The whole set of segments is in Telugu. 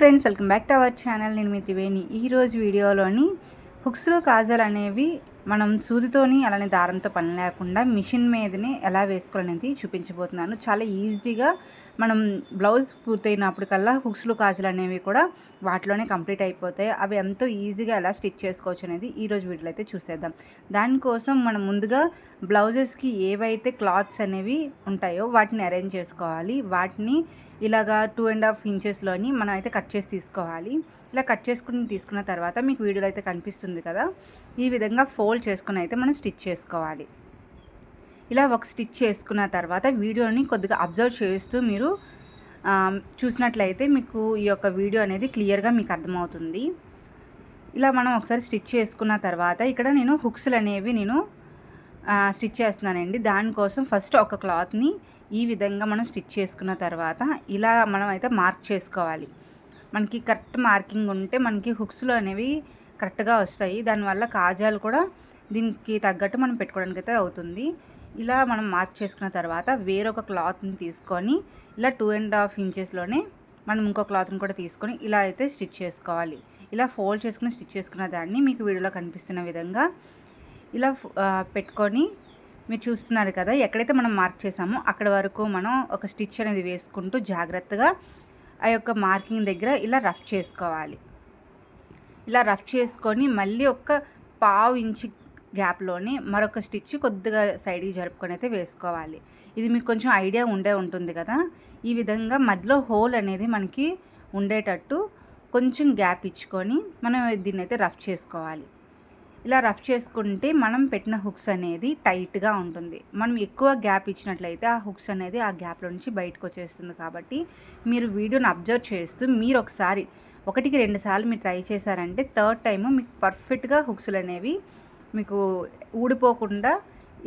Friends welcome back to our channel. నేను మీ త్రివేణి. ఈరోజు వీడియోలోని హుక్స్లు కాజల్ అనేవి మనం సూదితోని అలానే దారంతో పని లేకుండా మిషన్ మీదనే ఎలా వేసుకోవాలనేది చూపించబోతున్నాను. చాలా ఈజీగా మనం బ్లౌజ్ పూర్తయినప్పటికల్లా హుక్స్లు కాజులు అనేవి కూడా వాటిలోనే కంప్లీట్ అయిపోతాయి. అవి ఎంతో ఈజీగా ఎలా స్టిచ్ చేసుకోవచ్చు అనేది ఈరోజు వీటిలో అయితే చూసేద్దాం. దానికోసం మనం ముందుగా బ్లౌజెస్కి ఏవైతే క్లాత్స్ అనేవి ఉంటాయో వాటిని అరేంజ్ చేసుకోవాలి. వాటిని ఇలాగా టూ అండ్ హాఫ్ ఇంచెస్లోని మనం అయితే కట్ చేసి తీసుకోవాలి. ఇలా కట్ చేసుకుని తీసుకున్న తర్వాత మీకు వీడియోలో అయితే కనిపిస్తుంది కదా ఈ విధంగా ఫోల్డ్ చేసుకుని అయితే మనం స్టిచ్ చేసుకోవాలి. ఇలా ఒక స్టిచ్ చేసుకున్న తర్వాత వీడియోని కొద్దిగా అబ్జర్వ్ చేస్తూ మీరు చూసినట్లయితే మీకు ఈ యొక్క వీడియో అనేది క్లియర్గా మీకు అర్థమవుతుంది. ఇలా మనం ఒకసారి స్టిచ్ చేసుకున్న తర్వాత ఇక్కడ నేను హుక్స్లు అనేవి నేను స్టిచ్ చేస్తున్నానండి. దానికోసం ఫస్ట్ ఒక క్లాత్ని ఈ విధంగా మనం స్టిచ్ చేసుకున్న తర్వాత ఇలా మనం అయితే మార్క్ చేసుకోవాలి. మనకి కరెక్ట్ మార్కింగ్ ఉంటే మనకి హుక్స్లు అనేవి కరెక్ట్గా వస్తాయి. దానివల్ల కాజాలు కూడా దీనికి తగ్గట్టు మనం పెట్టుకోవడానికి అయితే అవుతుంది. ఇలా మనం మార్క్ చేసుకున్న తర్వాత వేరొక క్లాత్ని తీసుకొని ఇలా టూ అండ్ హాఫ్ ఇంచెస్లోనే మనం ఇంకో క్లాత్ని కూడా తీసుకొని ఇలా అయితే స్టిచ్ చేసుకోవాలి. ఇలా ఫోల్డ్ చేసుకుని స్టిచ్ చేసుకున్న దాన్ని మీకు వీడియోలో కనిపిస్తున్న విధంగా ఇలా పెట్టుకొని మీరు చూస్తున్నారు కదా ఎక్కడైతే మనం మార్క్ చేసామో అక్కడ వరకు మనం ఒక స్టిచ్ అనేది వేసుకుంటూ జాగ్రత్తగా ఆ యొక్క మార్కింగ్ దగ్గర ఇలా రఫ్ చేసుకోవాలి. ఇలా రఫ్ చేసుకొని మళ్ళీ ఒక పావు ఇంచు గ్యాప్లోని మరొక స్టిచ్ కొద్దిగా సైడ్కి జరుపుకొని అయితే వేసుకోవాలి. ఇది మీకు కొంచెం ఐడియా ఉండే ఉంటుంది కదా ఈ విధంగా మధ్యలో హోల్ అనేది మనకి ఉండేటట్టు కొంచెం గ్యాప్ ఇచ్చుకొని మనం దీన్ని అయితే రఫ్ చేసుకోవాలి. ఇలా రఫ్ చేసుకుంటే మనం పెట్టిన హుక్స్ అనేది టైట్గా ఉంటుంది. మనం ఎక్కువ గ్యాప్ ఇచ్చినట్లయితే ఆ హుక్స్ అనేది ఆ గ్యాప్లో నుంచి బయటకు వచ్చేస్తుంది కాబట్టి మీరు వీడియోని అబ్జర్వ్ చేస్తూ మీరు ఒకసారి ఒకటికి రెండు సార్లు మీరు ట్రై చేశారంటే థర్డ్ టైము మీకు పర్ఫెక్ట్గా హుక్స్లు అనేవి మీకు ఊడిపోకుండా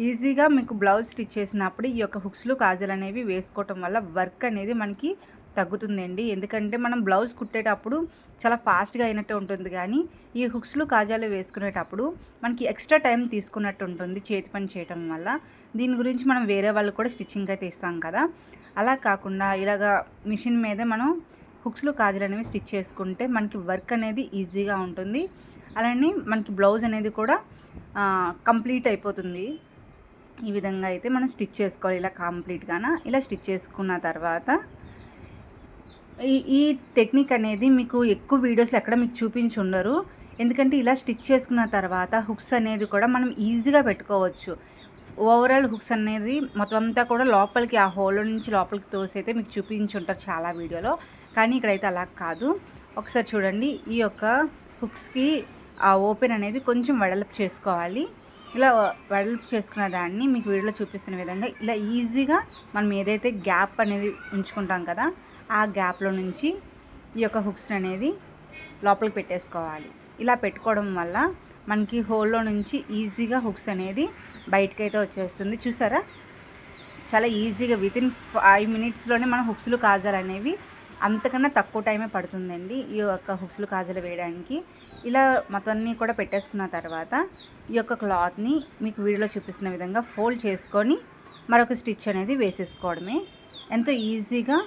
ఈజీగా మీకు బ్లౌజ్ స్టిచ్ చేసినప్పుడు ఈ యొక్క హుక్స్లు కాజల్ అనేవి వేసుకోవటం వల్ల వర్క్ అనేది మనకి తగ్గుతుందండి. ఎందుకంటే మనం బ్లౌజ్ కుట్టేటప్పుడు చాలా ఫాస్ట్గా అయినట్టు ఉంటుంది కానీ ఈ హుక్స్లు కాజాలు వేసుకునేటప్పుడు మనకి ఎక్స్ట్రా టైం తీసుకున్నట్టు ఉంటుంది చేతి పని చేయటం వల్ల. దీని గురించి మనం వేరే వాళ్ళు కూడా స్టిచ్చింగ్ అయితే ఇస్తాం కదా. అలా కాకుండా ఇలాగా మిషన్ మీదే మనం హుక్స్లు కాజలు అనేవి స్టిచ్ చేసుకుంటే మనకి వర్క్ అనేది ఈజీగా ఉంటుంది. అలానే మనకి బ్లౌజ్ అనేది కూడా కంప్లీట్ అయిపోతుంది. ఈ విధంగా అయితే మనం స్టిచ్ చేసుకోవాలి ఇలా కంప్లీట్గాన. ఇలా స్టిచ్ చేసుకున్న తర్వాత ఈ ఈ టెక్నిక్ అనేది మీకు ఎక్కువ వీడియోస్లో ఎక్కడ మీకు చూపించి ఉండరు. ఎందుకంటే ఇలా స్టిచ్ చేసుకున్న తర్వాత హుక్స్ అనేది కూడా మనం ఈజీగా పెట్టుకోవచ్చు. ఓవరాల్ హుక్స్ అనేది మొత్తం అంతా కూడా లోపలికి ఆ హోల్ నుంచి లోపలికి తోసైతే మీకు చూపించి ఉంటారు చాలా వీడియోలో. కానీ ఇక్కడైతే అలా కాదు. ఒకసారి చూడండి ఈ యొక్క హుక్స్కి ఆ ఓపెన్ అనేది కొంచెం వెడల్పు చేసుకోవాలి. ఇలా వెడల్పు చేసుకున్న దాన్ని మీకు వీడియోలో చూపిస్తున్న విధంగా ఇలా ఈజీగా మనం ఏదైతే గ్యాప్ అనేది ఉంచుకుంటాం కదా ఆ గ్యాప్లో నుంచి ఈ యొక్క హుక్స్ అనేది లోపలికి పెట్టేసుకోవాలి. ఇలా పెట్టుకోవడం వల్ల మనకి హోల్లో నుంచి ఈజీగా హుక్స్ అనేది బయటకైతే వచ్చేస్తుంది. చూసారా? చాలా ఈజీగా విత్ ఇన్ ఫైవ్ మినిట్స్లోనే మన హుక్స్లు కాజాలు అనేవి అంతకన్నా తక్కువ టైమే పడుతుందండి ఈ యొక్క హుక్స్లు కాజలు వేయడానికి. ఇలా మొత్తం అన్నీ కూడా పెట్టేసుకున్న తర్వాత ఈ యొక్క క్లాత్ని మీకు వీడియోలో చూపిస్తున్న విధంగా ఫోల్డ్ చేసుకొని మరొక స్టిచ్ అనేది వేసేసుకోవడమే. ఎంతో ఈజీగా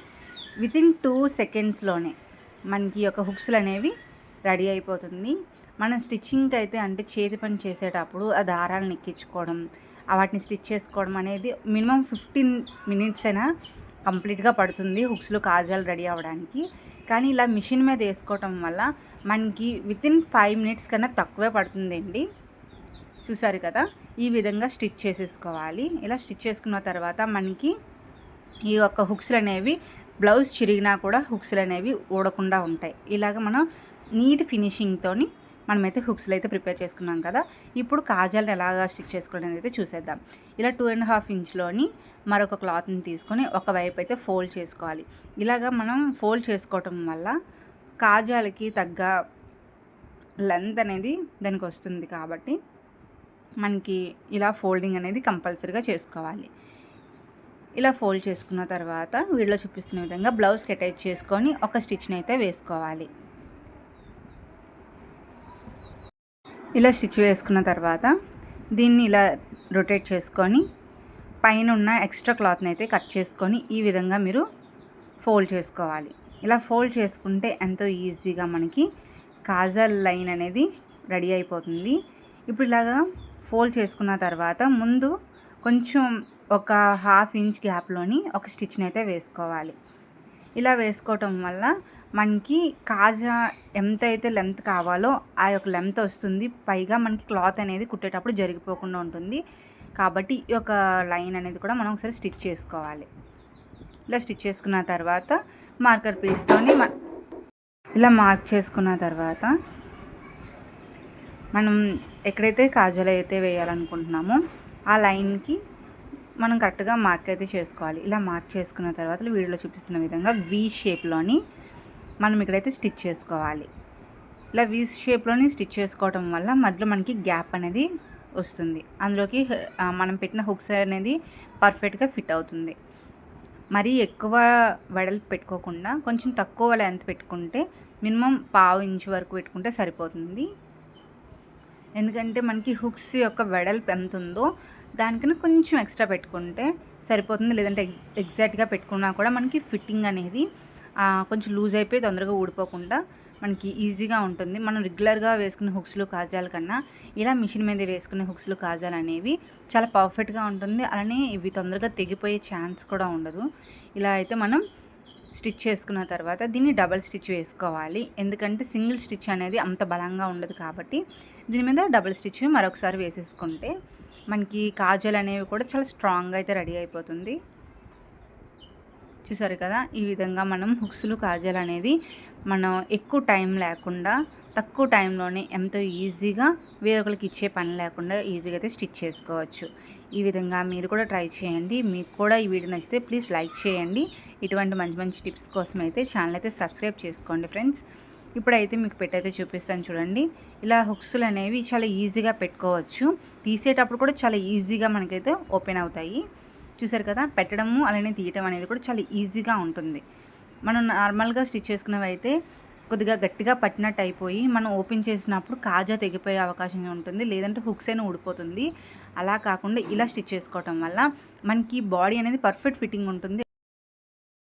వితిన్ టూ సెకండ్స్లోనే మనకి ఈ యొక్క హుక్స్లు అనేవి రెడీ అయిపోతుంది. మనం స్టిచ్చింగ్కి అయితే అంటే చేతి పని చేసేటప్పుడు ఆ దారాలను ఎక్కించుకోవడం వాటిని స్టిచ్ చేసుకోవడం అనేది మినిమం ఫిఫ్టీన్ మినిట్స్ అయినా కంప్లీట్గా పడుతుంది హుక్స్లు కాజాలు రెడీ అవ్వడానికి. కానీ ఇలా మిషన్ మీద వేసుకోవటం వల్ల మనకి వితిన్ ఫైవ్ మినిట్స్ కన్నా తక్కువే పడుతుందండి. చూసారు కదా? ఈ విధంగా స్టిచ్ చేసేసుకోవాలి. ఇలా స్టిచ్ చేసుకున్న తర్వాత మనకి ఈ యొక్క హుక్స్లు అనేవి బ్లౌజ్ చిరిగినా కూడా హుక్స్లు అనేవి ఊడకుండా ఉంటాయి. ఇలాగ మనం నీట్ ఫినిషింగ్తో మనమైతే హుక్స్లు అయితే ప్రిపేర్ చేసుకున్నాం కదా ఇప్పుడు కాజాలను ఎలాగా స్టిచ్ చేసుకోవడం అయితే చూసేద్దాం. ఇలా టూ అండ్ హాఫ్ ఇంచ్లోని మరొక క్లాత్ని తీసుకొని ఒకవైపు అయితే ఫోల్డ్ చేసుకోవాలి. ఇలాగ మనం ఫోల్డ్ చేసుకోవటం వల్ల కాజాలకి తగ్గ లెంత్ అనేది దానికి వస్తుంది కాబట్టి మనకి ఇలా ఫోల్డింగ్ అనేది కంపల్సరీగా చేసుకోవాలి. ఇలా ఫోల్డ్ చేసుకున్న తర్వాత వీడియోలో చూపిస్తున్న విధంగా బ్లౌజ్కి అటాచ్ చేసుకొని ఒక స్టిచ్ని అయితే వేసుకోవాలి. ఇలా స్టిచ్ వేసుకున్న తర్వాత దీన్ని ఇలా రొటేట్ చేసుకొని పైన ఉన్న ఎక్స్ట్రా క్లాత్ని అయితే కట్ చేసుకొని ఈ విధంగా మీరు ఫోల్డ్ చేసుకోవాలి. ఇలా ఫోల్డ్ చేసుకుంటే ఎంతో ఈజీగా మనకి కాజల్ లైన్ అనేది రెడీ అయిపోతుంది. ఇప్పుడు ఇలాగా ఫోల్డ్ చేసుకున్న తర్వాత ముందు కొంచెం ఒక హాఫ్ ఇంచ్ గ్యాప్లోని ఒక స్టిచ్ని అయితే వేసుకోవాలి. ఇలా వేసుకోవటం వల్ల మనకి కాజా ఎంత అయితే లెంత్ కావాలో ఆ యొక్క లెంత్ వస్తుంది. పైగా మనకి క్లాత్ అనేది కుట్టేటప్పుడు జరిగిపోకుండా ఉంటుంది. కాబట్టి ఈ యొక్క లైన్ అనేది కూడా మనం ఒకసారి స్టిచ్ చేసుకోవాలి. ఇలా స్టిచ్ చేసుకున్న తర్వాత మార్కర్ పీస్తోని ఇలా మార్క్ చేసుకున్న తర్వాత మనం ఎక్కడైతే కాజాలు అయితే వేయాలనుకుంటున్నామో ఆ లైన్కి మనం కరెక్ట్గా మార్క్ అయితే చేసుకోవాలి. ఇలా మార్క్ చేసుకున్న తర్వాత వీడియోలో చూపిస్తున్న విధంగా వి షేప్లోని మనం ఇక్కడైతే స్టిచ్ చేసుకోవాలి. ఇలా వి షేప్లోని స్టిచ్ చేసుకోవడం వల్ల మధ్యలో మనకి గ్యాప్ అనేది వస్తుంది. అందులోకి మనం పెట్టిన హుక్స్ అనేది పర్ఫెక్ట్గా ఫిట్ అవుతుంది. మరీ ఎక్కువ వెడల్పు పెట్టుకోకుండా కొంచెం తక్కువ లెంత్ పెట్టుకుంటే మినిమం పావు ఇంచు వరకు పెట్టుకుంటే సరిపోతుంది. ఎందుకంటే మనకి హుక్స్ యొక్క వెడల్పు ఎంత ఉందో దానికన్నా కొంచెం ఎక్స్ట్రా పెట్టుకుంటే సరిపోతుంది. లేదంటే ఎగ్జాక్ట్గా పెట్టుకున్నా కూడా మనకి ఫిట్టింగ్ అనేది కొంచెం లూజ్ అయిపోయి తొందరగా ఊడిపోకుండా మనకి ఈజీగా ఉంటుంది. మనం రెగ్యులర్గా వేసుకునే హుక్స్లు కాజాల కన్నా ఇలా మిషన్ మీద వేసుకునే హుక్స్లు కాజాలు అనేవి చాలా పర్ఫెక్ట్గా ఉంటుంది. అలానే ఇవి తొందరగా తెగిపోయే ఛాన్స్ కూడా ఉండదు. ఇలా అయితే మనం స్టిచ్ చేసుకున్న తర్వాత దీన్ని డబల్ స్టిచ్ వేసుకోవాలి. ఎందుకంటే సింగిల్ స్టిచ్ అనేది అంత బలంగా ఉండదు కాబట్టి దీని మీద డబల్ స్టిచ్ మరొకసారి వేసేసుకుంటే మనకి కాజల్ అనేవి కూడా చాలా స్ట్రాంగ్గా అయితే రెడీ అయిపోతుంది. చూసారు కదా? ఈ విధంగా మనం హుక్స్లు కాజల్ అనేది మనం ఎక్కువ టైం లేకుండా తక్కువ టైంలోనే ఎంతో ఈజీగా వేరొకరికి ఇచ్చే పని లేకుండా ఈజీగా అయితే స్టిచ్ చేసుకోవచ్చు. ఈ విధంగా మీరు కూడా ట్రై చేయండి. మీకు కూడా ఈ వీడియో నచ్చితే ప్లీజ్ లైక్ చేయండి. ఇటువంటి మంచి మంచి టిప్స్ కోసం అయితే ఛానల్ అయితే సబ్స్క్రైబ్ చేసుకోండి ఫ్రెండ్స్ ఇప్పుడైతే మీకు పెట్టయితే చూపిస్తాను చూడండి. ఇలా హుక్స్లు అనేవి చాలా ఈజీగా పెట్టుకోవచ్చు. తీసేటప్పుడు కూడా చాలా ఈజీగా మనకైతే ఓపెన్ అవుతాయి. చూసారు కదా పెట్టడము అలానే తీయటం అనేది కూడా చాలా ఈజీగా ఉంటుంది. మనం నార్మల్గా స్టిచ్ చేసుకున్నవి అయితే కొద్దిగా గట్టిగా పట్టినట్టు అయిపోయి మనం ఓపెన్ చేసినప్పుడు కాజా తెగిపోయే అవకాశం ఉంటుంది. లేదంటే హుక్స్ అయినా ఊడిపోతుంది. అలా కాకుండా ఇలా స్టిచ్ చేసుకోవటం వల్ల మనకి బాడీ అనేది పర్ఫెక్ట్ ఫిట్టింగ్ ఉంటుంది.